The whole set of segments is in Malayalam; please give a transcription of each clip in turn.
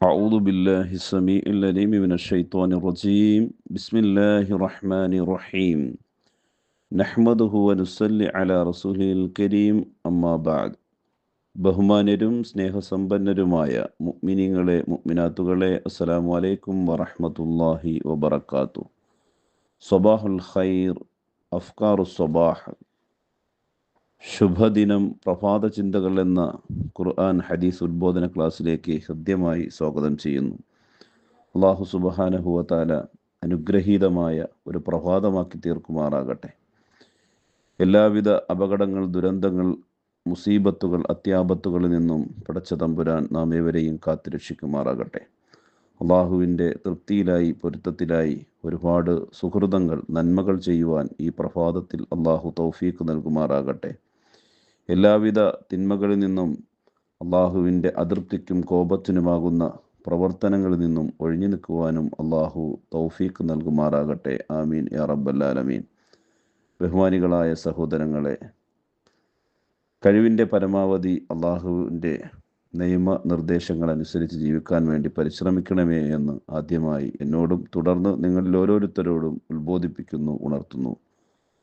أعوذ بالله السميع العليم من الشيطان الرجيم بسم الله الرحمن الرحيم نحمده ونصلي على رسوله الكريم أما بعد ബഹുമാന്യരും സ്നേഹസമ്പന്നരുമായ മുഅ്മിനീങ്ങളെ മുഅ്മിനാത്തുകളെ അസ്സലാമു അലൈക്കും വറഹ്മത്തുള്ളാഹി വബറകാത്തു സ്വബാഹുൽ ഖൈർ അഫ്കാറു സ്വബാഹ് ശുഭദിനം പ്രഭാത ചിന്തകൾ എന്ന ഖുർആൻ ഹദീസ് ഉദ്ബോധന ക്ലാസ്സിലേക്ക് ഹൃദ്യമായി സ്വാഗതം ചെയ്യുന്നു. അള്ളാഹു സുബഹാനഹുവത്താല അനുഗ്രഹീതമായ ഒരു പ്രഭാതമാക്കി തീർക്കുമാറാകട്ടെ. എല്ലാവിധ അപകടങ്ങൾ ദുരന്തങ്ങൾ മുസീബത്തുകൾ അത്യാപത്തുകളിൽ നിന്നും പടച്ച തമ്പുരാൻ നാം ഏവരെയും കാത്തുരക്ഷിക്കുമാറാകട്ടെ. അള്ളാഹുവിന്റെ തൃപ്തിയിലായി പൊരുത്തത്തിലായി ഒരുപാട് സുഹൃതങ്ങൾ നന്മകൾ ചെയ്യുവാൻ ഈ പ്രഭാതത്തിൽ അള്ളാഹു തൗഫീക്ക് നൽകുമാറാകട്ടെ. എല്ലാവിധ തിന്മകളിൽ നിന്നും അള്ളാഹുവിന്റെ അതൃപ്തിക്കും കോപത്തിനുമാകുന്ന പ്രവർത്തനങ്ങളിൽ നിന്നും ഒഴിഞ്ഞു നിൽക്കുവാനും അള്ളാഹു തൗഫീഖ് നൽകുമാറാകട്ടെ. ആമീൻ. യാ റബ്ബല്ലാലമീൻ ബഹുമാനികളായ സഹോദരങ്ങളെ കഴിവിന്റെ പരമാവധി അള്ളാഹുവിന്റെ നിയമ നിർദ്ദേശങ്ങൾ അനുസരിച്ച് ജീവിക്കാൻ വേണ്ടി പരിശ്രമിക്കണമേ എന്ന് ആദ്യമായി എന്നോടും തുടർന്ന് നിങ്ങളിൽ ഓരോരുത്തരോടും ഉത്ബോധിപ്പിക്കുന്നു ഉണർത്തുന്നു.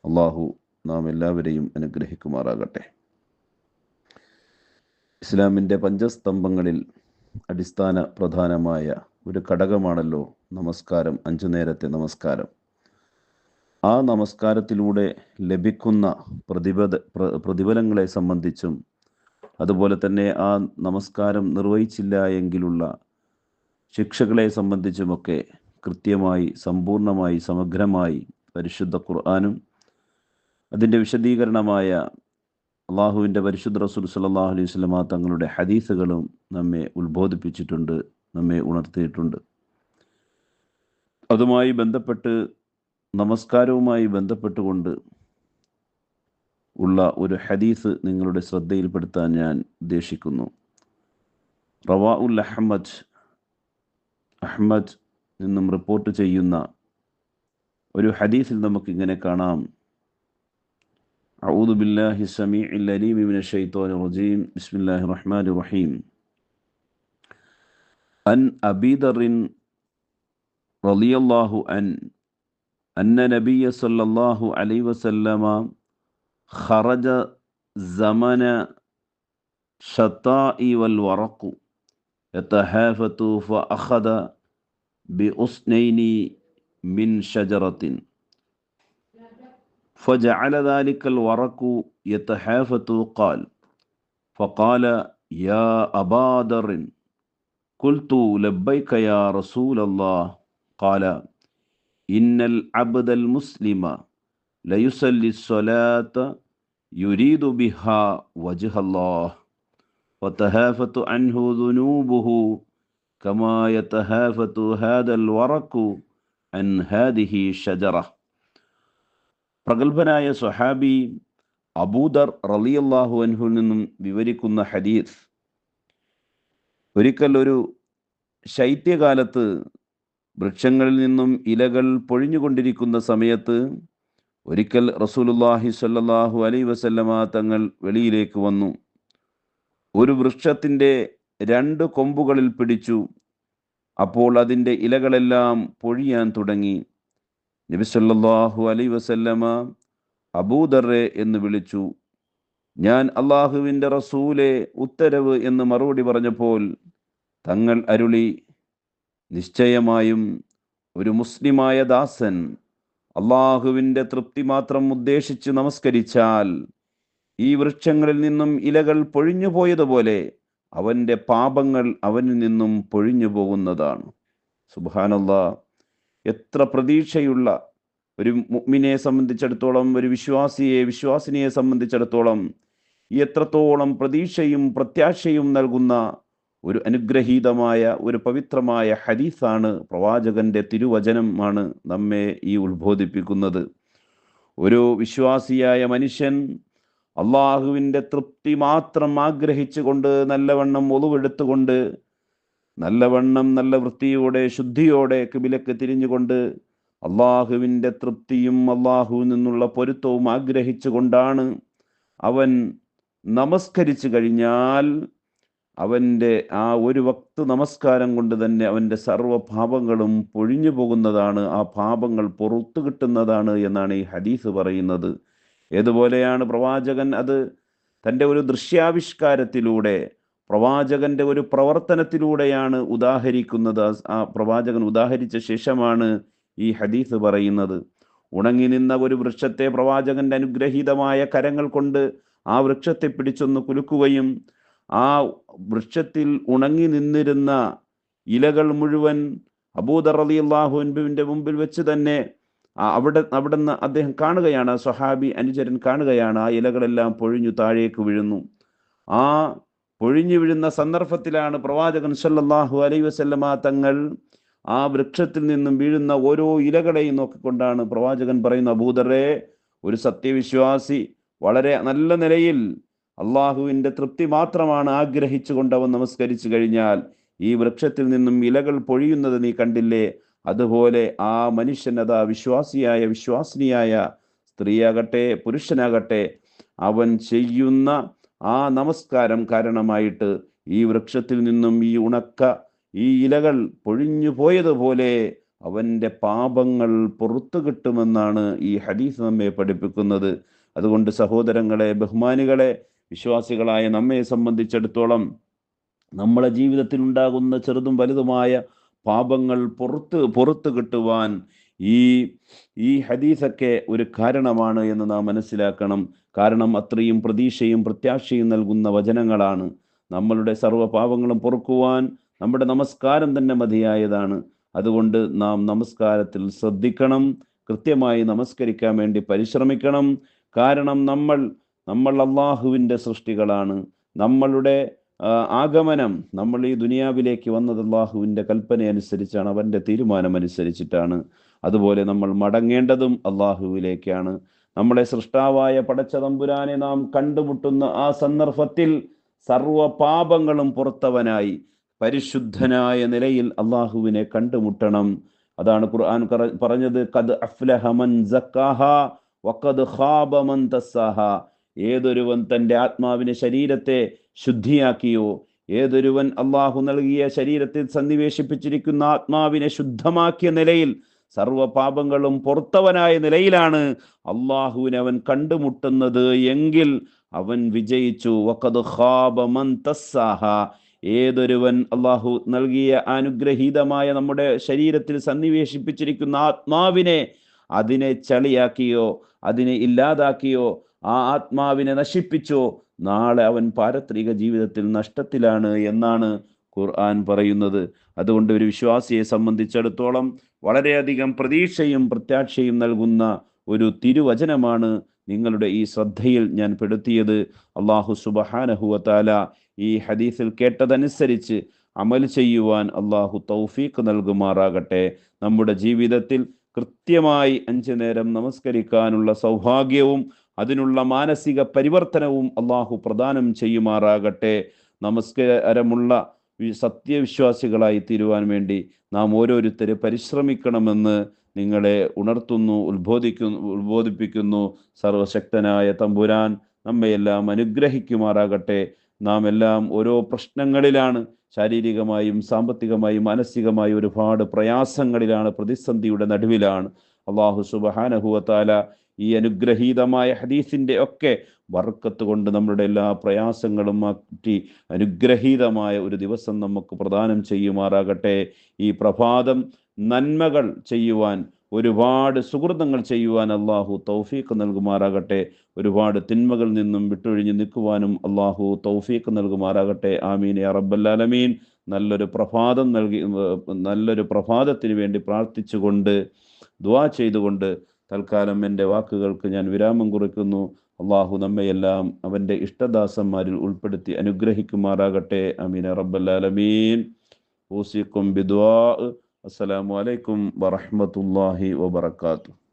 അള്ളാഹു നാം എല്ലാവരെയും അനുഗ്രഹിക്കുമാറാകട്ടെ. ഇസ്ലാമിന്റെ പഞ്ചസ്തംഭങ്ങളിൽ അടിസ്ഥാന പ്രധാനമായ ഒരു ഘടകമാണല്ലോ നമസ്കാരം അഞ്ചു നേരത്തെ നമസ്കാരം. ആ നമസ്കാരത്തിലൂടെ ലഭിക്കുന്ന പ്രതിപദ പ്രതിഫലങ്ങളെ സംബന്ധിച്ചും അതുപോലെ തന്നെ ആ നമസ്കാരം നിർവഹിച്ചില്ല എങ്കിലുള്ള ശിക്ഷകളെ സംബന്ധിച്ചുമൊക്കെ കൃത്യമായി സമ്പൂർണമായി സമഗ്രമായി പരിശുദ്ധ ഖുർആാനും അതിന്റെ വിശദീകരണമായ അള്ളാഹുവിന്റെ പരിശുദ്ധ റസൂൽ സല്ലാഹു അലൈഹി സ്വലമ തങ്ങളുടെ ഹദീസുകളും നമ്മെ ഉത്ബോധിപ്പിച്ചിട്ടുണ്ട് നമ്മെ ഉണർത്തിയിട്ടുണ്ട്. അതുമായി ബന്ധപ്പെട്ട് നമസ്കാരവുമായി ബന്ധപ്പെട്ടുകൊണ്ട് ഉള്ള ഒരു ഹദീസ് നിങ്ങളുടെ ശ്രദ്ധയിൽപ്പെടുത്താൻ ഞാൻ ഉദ്ദേശിക്കുന്നു. റവാ ഉൽ അഹമ്മദ് അഹമ്മദ് നിന്നും റിപ്പോർട്ട് ചെയ്യുന്ന ഒരു ഹദീസിൽ നമുക്കിങ്ങനെ കാണാം. أعوذ بالله السميع العليم من الشيطان الرجيم. بسم الله الرحمن الرحيم. عن أبي ذر رضي الله عنه أن نبي صلى الله عليه وسلم خرج زمن شطاء والورق يتهافت فأخذ بأسنين من شجرة. فجعل ذلك الورق يتحافت قال فقال يا أبا ذر قلت لبيك يا رسول الله. قال إن العبد المسلم ليصلي الصلاة يريد بها وجه الله وتهافت عنه ذنوبه كما يتهافت هذا الورق عن هذه الشجرة. പ്രഗത്ഭനായ സ്വഹാബി അബൂദർ റലിയല്ലാഹു അൻഹുൽ നിന്നും വിവരിക്കുന്ന ഹദീസ്. ഒരിക്കൽ ഒരു ശൈത്യകാലത്ത് വൃക്ഷങ്ങളിൽ നിന്നും ഇലകൾ പൊഴിഞ്ഞുകൊണ്ടിരിക്കുന്ന സമയത്ത് ഒരിക്കൽ റസൂലുല്ലാഹി സല്ലാഹു അലൈ വസല്ലമ തങ്ങൾ വെളിയിലേക്ക് വന്നു. ഒരു വൃക്ഷത്തിന്റെ രണ്ട് കൊമ്പുകളിൽ പിടിച്ചു. അപ്പോൾ അതിന്റെ ഇലകളെല്ലാം പൊഴിയാൻ തുടങ്ങി. നബി സല്ലല്ലാഹു അലൈ വസല്ലമ അബൂദറെ എന്ന് വിളിച്ചു. ഞാൻ അള്ളാഹുവിന്റെ റസൂലെ ഉത്തരവ് എന്ന് മറുപടി പറഞ്ഞപ്പോൾ തങ്ങൾ അരുളി നിശ്ചയമായും ഒരു മുസ്ലിമായ ദാസൻ അള്ളാഹുവിന്റെ തൃപ്തി മാത്രം ഉദ്ദേശിച്ച് നമസ്കരിച്ചാൽ ഈ വൃക്ഷങ്ങളിൽ നിന്നും ഇലകൾ പൊഴിഞ്ഞു പോയതുപോലെ അവന്റെ പാപങ്ങൾ അവനിൽ നിന്നും പൊഴിഞ്ഞു പോകുന്നതാണ്. സുബാനല്ലാ എത്ര പ്രതീക്ഷയുള്ള ഒരു മുഅ്മിനെ സംബന്ധിച്ചിടത്തോളം ഒരു വിശ്വാസിയെ വിശ്വാസിനിയെ സംബന്ധിച്ചിടത്തോളം എത്രത്തോളം പ്രതീക്ഷയും പ്രത്യാശയും നൽകുന്ന ഒരു അനുഗ്രഹീതമായ ഒരു പവിത്രമായ ഹദീസാണ് പ്രവാചകന്റെ തിരുവചനമാണ് നമ്മെ ഈ ഉത്ബോധിപ്പിക്കുന്നത്. ഒരു വിശ്വാസിയായ മനുഷ്യൻ അള്ളാഹുവിന്റെ തൃപ്തി മാത്രം ആഗ്രഹിച്ചുകൊണ്ട് നല്ലവണ്ണം ഒളിവെടുത്തുകൊണ്ട് നല്ലവണ്ണം നല്ല വൃത്തിയോടെ ശുദ്ധിയോടെ കിബിലക്ക് തിരിഞ്ഞുകൊണ്ട് അള്ളാഹുവിന്റെ തൃപ്തിയും അള്ളാഹുവിൽ നിന്നുള്ള പൊരുത്തവും ആഗ്രഹിച്ചുകൊണ്ടാണ് അവൻ നമസ്കരിച്ചു കഴിഞ്ഞാൽ അവന്റെ ആ ഒരു വക്ത് നമസ്കാരം കൊണ്ട് തന്നെ അവന്റെ സർവഭാവങ്ങളും പൊഴിഞ്ഞു പോകുന്നതാണ് ആ പാപങ്ങൾ പുറത്തു കിട്ടുന്നതാണ് എന്നാണ് ഈ ഹദീസ് പറയുന്നത്. ഏതുപോലെയാണ് പ്രവാചകൻ അത് തന്റെ ഒരു ദൃശ്യാവിഷ്കാരത്തിലൂടെ പ്രവാചകന്റെ ഒരു പ്രവർത്തനത്തിലൂടെയാണ് ഉദാഹരിക്കുന്നത്. ആ- പ്രവാചകൻ ഉദാഹരിച്ച ശേഷമാണ് ഈ ഹദീസ് പറയുന്നത്. ഉണങ്ങി നിന്ന ഒരു വൃക്ഷത്തെ പ്രവാചകന്റെ അനുഗ്രഹീതമായ കരങ്ങൾ കൊണ്ട് ആ വൃക്ഷത്തെ പിടിച്ചൊന്ന് കുലുക്കുകയും ആ വൃക്ഷത്തിൽ ഉണങ്ങി നിന്നിരുന്ന ഇലകൾ മുഴുവൻ അബൂദർ അലി അള്ളാഹുവിന്റെ മുമ്പിൽ വെച്ച് തന്നെ അവിടെ അവിടെ അവിടുന്ന് അദ്ദേഹം കാണുകയാണ്. സ്വഹാബി അനുചരൻ കാണുകയാണ്. ആ ഇലകളെല്ലാം പൊഴിഞ്ഞു താഴേക്ക് വീഴുന്നു. ആ പൊഴിഞ്ഞു വീഴുന്ന സന്ദർഭത്തിലാണ് പ്രവാചകൻ സല്ലാഹു അലൈ വസല്ലമ തങ്ങൾ ആ വൃക്ഷത്തിൽ നിന്നും വീഴുന്ന ഓരോ ഇലകളെയും നോക്കിക്കൊണ്ടാണ് പ്രവാചകൻ പറയുന്ന അബൂദറെ ഒരു സത്യവിശ്വാസി വളരെ നല്ല നിലയിൽ അള്ളാഹുവിന്റെ തൃപ്തി മാത്രമാണ് ആഗ്രഹിച്ചുകൊണ്ട് അവൻ നമസ്കരിച്ചു കഴിഞ്ഞാൽ ഈ വൃക്ഷത്തിൽ നിന്നും ഇലകൾ പൊഴിയുന്നത് നീ കണ്ടില്ലേ? അതുപോലെ ആ മനുഷ്യൻ അതാ വിശ്വാസിയായ വിശ്വാസിനിയായ സ്ത്രീയാകട്ടെ പുരുഷനാകട്ടെ അവൻ ചെയ്യുന്ന ആ നമസ്കാരം കാരണമായിട്ട് ഈ വൃക്ഷത്തിൽ നിന്നും ഈ ഉണക്ക ഈ ഇലകൾ പൊഴിഞ്ഞു പോയതുപോലെ അവന്റെ പാപങ്ങൾ പുറത്തു കിട്ടുമെന്നാണ് ഈ ഹദീസ് നമ്മെ പഠിപ്പിക്കുന്നത്. അതുകൊണ്ട് സഹോദരങ്ങളെ ബഹുമാനികളെ വിശ്വാസികളായ നമ്മെ സംബന്ധിച്ചിടത്തോളം നമ്മളെ ജീവിതത്തിൽ ഉണ്ടാകുന്ന ചെറുതും വലുതുമായ പാപങ്ങൾ പുറത്ത് പുറത്ത് കിട്ടുവാൻ ഈ ഈ ഹദീസൊക്കെ ഒരു കാരണമാണ് എന്ന് നാം മനസ്സിലാക്കണം. കാരണം അത്രയും പ്രതീക്ഷയും പ്രത്യാശയും നൽകുന്ന വചനങ്ങളാണ്. നമ്മളുടെ സർവ പാപങ്ങളും പൊറുക്കുവാൻ നമ്മുടെ നമസ്കാരം തന്നെ മതിയായതാണ്. അതുകൊണ്ട് നാം നമസ്കാരത്തിൽ ശ്രദ്ധിക്കണം. കൃത്യമായി നമസ്കരിക്കാൻ വേണ്ടി പരിശ്രമിക്കണം. കാരണം നമ്മൾ നമ്മൾ അള്ളാഹുവിന്റെ സൃഷ്ടികളാണ്. നമ്മളുടെ ആഗമനം നമ്മൾ ഈ ദുനിയാവിലേക്ക് വന്നത് അള്ളാഹുവിന്റെ കൽപ്പന അനുസരിച്ചാണ് അവന്റെ തീരുമാനം അനുസരിച്ചിട്ടാണ് അതുപോലെ നമ്മൾ മടങ്ങേണ്ടതും അള്ളാഹുവിലേക്കാണ്. നമ്മുടെ സൃഷ്ടാവായ പടച്ച തമ്പുരാനെ നാം കണ്ടുമുട്ടുന്ന ആ സന്ദർഭത്തിൽ സർവ പാപങ്ങളും പുറത്തവനായി പരിശുദ്ധനായ നിലയിൽ അള്ളാഹുവിനെ കണ്ടുമുട്ടണം. അതാണ് ഖുർആൻ പറഞ്ഞത് കദ് അഫ്ലഹമൻ സക്കാഹ വഖദ് ഖാബ തസ്സാഹ. ഏതൊരുവൻ തന്റെ ആത്മാവിനെ ശരീരത്തെ ശുദ്ധിയാക്കിയോ ഏതൊരുവൻ അള്ളാഹു നൽകിയ ശരീരത്തിൽ സന്നിവേശിപ്പിച്ചിരിക്കുന്ന ആത്മാവിനെ ശുദ്ധമാക്കിയ നിലയിൽ സർവ പാപങ്ങളും പുറത്തവനായ നിലയിലാണ്. അള്ളാഹുവിനെ അവൻ കണ്ടുമുട്ടുന്നത് എങ്കിൽ അവൻ വിജയിച്ചു. വഖദ് ഖാബ മൻ തസ്സാഹ. ഏതൊരുവൻ അള്ളാഹു നൽകിയ അനുഗ്രഹീതമായ നമ്മുടെ ശരീരത്തിൽ സന്നിവേശിപ്പിച്ചിരിക്കുന്ന ആത്മാവിനെ അതിനെ ചളിയാക്കിയോ അതിനെ ഇല്ലാതാക്കിയോ ആ ആത്മാവിനെ നശിപ്പിച്ചോ നാളെ അവൻ പാരത്രിക ജീവിതത്തിൽ നഷ്ടത്തിലാണ് എന്നാണ് ഖുർആൻ പറയുന്നത്. അതുകൊണ്ട് ഒരു വിശ്വാസിയെ സംബന്ധിച്ചിടത്തോളം വളരെയധികം പ്രതീക്ഷയും പ്രത്യാക്ഷയും നൽകുന്ന ഒരു തിരുവചനമാണ് നിങ്ങളുടെ ഈ ശ്രദ്ധയിൽ ഞാൻ പെടുത്തിയത്. അള്ളാഹു സുബഹാനഹുവത്താല ഈ ഹദീസിൽ കേട്ടതനുസരിച്ച് അമൽ ചെയ്യുവാൻ അള്ളാഹു തൗഫീഖ് നൽകുമാറാകട്ടെ. നമ്മുടെ ജീവിതത്തിൽ കൃത്യമായി അഞ്ചു നേരം നമസ്കരിക്കാനുള്ള സൗഭാഗ്യവും അതിനുള്ള മാനസിക പരിവർത്തനവും അള്ളാഹു പ്രദാനം ചെയ്യുമാറാകട്ടെ. നമസ്കാരമുള്ള സത്യവിശ്വാസികളായി തീരുവാൻ വേണ്ടി നാം ഓരോരുത്തരും പരിശ്രമിക്കണമെന്ന് നിങ്ങളെ ഉണർത്തുന്നു ഉത്ബോധിക്കുന്നു ഉത്ബോധിപ്പിക്കുന്നു. സർവശക്തനായ തമ്പുരാൻ നമ്മയെല്ലാം അനുഗ്രഹിക്കുമാറാകട്ടെ. നാം എല്ലാം ഓരോ പ്രശ്നങ്ങളിലാണ് ശാരീരികമായും സാമ്പത്തികമായും മാനസികമായും ഒരുപാട് പ്രയാസങ്ങളിലാണ് പ്രതിസന്ധിയുടെ നടുവിലാണ്. അള്ളാഹു സുബഹാനഹുവത്താല ഈ അനുഗ്രഹീതമായ ഹദീസിന്റെ ഒക്കെ വർക്കത്ത് കൊണ്ട് നമ്മുടെ എല്ലാ പ്രയാസങ്ങളും മാറ്റി അനുഗ്രഹീതമായ ഒരു ദിവസം നമുക്ക് പ്രദാനം ചെയ്യുമാറാകട്ടെ. ഈ പ്രഭാതം നന്മകൾ ചെയ്യുവാൻ ഒരുപാട് സുഹൃതങ്ങൾ ചെയ്യുവാൻ അള്ളാഹു തൗഫീഖ് നൽകുമാറാകട്ടെ. ഒരുപാട് തിന്മകളിൽ നിന്നും വിട്ടൊഴിഞ്ഞ് നിൽക്കുവാനും അള്ളാഹു തൗഫീഖ് നൽകുമാറാകട്ടെ. ആമീൻ അറബല്ലാലമീൻ നല്ലൊരു പ്രഭാതം നൽകി നല്ലൊരു പ്രഭാതത്തിന് വേണ്ടി പ്രാർത്ഥിച്ചുകൊണ്ട് ദുആ ചെയ്തുകൊണ്ട് തൽക്കാലം എന്റെ വാക്കുകൾക്ക് ഞാൻ വിരാമം കുറിക്കുന്നു. അള്ളാഹു നമ്മയെല്ലാം അവന്റെ ഇഷ്ടദാസന്മാരിൽ ഉൾപ്പെടുത്തി അനുഗ്രഹിക്കുമാറാകട്ടെ. അമീൻ റബ്ബല്ലാലമീൻ ഊസിക്കും ബിദ്വാ അസ്സലാമലൈക്കും അലൈക്കും വറഹ്മത്തുള്ളാഹി വബറകാതുഹു.